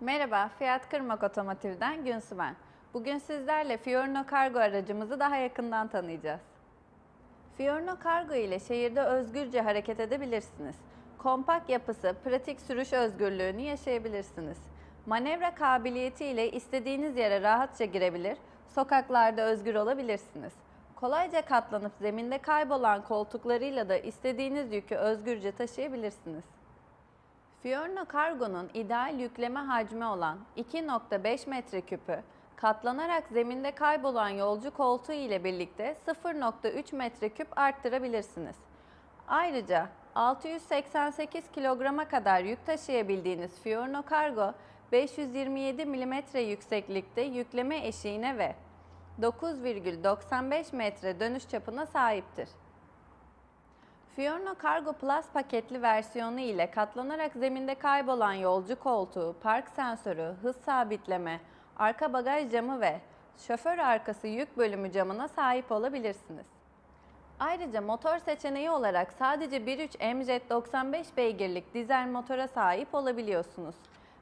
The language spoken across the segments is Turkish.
Merhaba, Fiyat Kırmak Otomotiv'den Günsü ben. Bugün sizlerle Fiorino Kargo aracımızı daha yakından tanıyacağız. Fiorino Kargo ile şehirde özgürce hareket edebilirsiniz. Kompakt yapısı, pratik sürüş özgürlüğünü yaşayabilirsiniz. Manevra kabiliyeti ile istediğiniz yere rahatça girebilir, sokaklarda özgür olabilirsiniz. Kolayca katlanıp zeminde kaybolan koltuklarıyla da istediğiniz yükü özgürce taşıyabilirsiniz. Fiorino Cargo'nun ideal yükleme hacmi olan 2.5 metreküpü, katlanarak zeminde kaybolan yolcu koltuğu ile birlikte 0.3 metreküp arttırabilirsiniz. Ayrıca 688 kilograma kadar yük taşıyabildiğiniz Fiorino Cargo, 527 mm yükseklikte yükleme eşiğine ve 9,95 metre dönüş çapına sahiptir. Fiorino Cargo Plus paketli versiyonu ile katlanarak zeminde kaybolan yolcu koltuğu, park sensörü, hız sabitleme, arka bagaj camı ve şoför arkası yük bölümü camına sahip olabilirsiniz. Ayrıca motor seçeneği olarak sadece 1.3 MZ 95 beygirlik dizel motora sahip olabiliyorsunuz.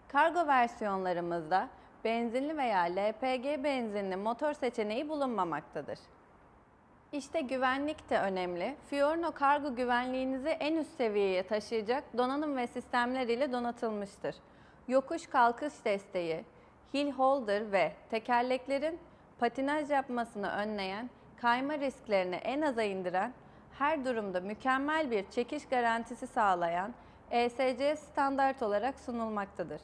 Kargo versiyonlarımızda benzinli veya LPG benzinli motor seçeneği bulunmamaktadır. İşte güvenlik de önemli. Fiorino kargo güvenliğinizi en üst seviyeye taşıyacak donanım ve sistemler ile donatılmıştır. Yokuş kalkış desteği, hill holder ve tekerleklerin patinaj yapmasını önleyen, kayma risklerini en aza indiren, her durumda mükemmel bir çekiş garantisi sağlayan ESC standart olarak sunulmaktadır.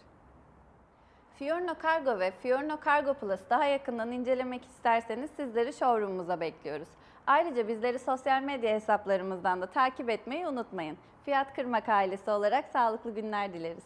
Fiorino Cargo ve Fiorino Cargo Plus daha yakından incelemek isterseniz sizleri showroom'umuza bekliyoruz. Ayrıca bizleri sosyal medya hesaplarımızdan da takip etmeyi unutmayın. Fiyat Kırmak ailesi olarak sağlıklı günler dileriz.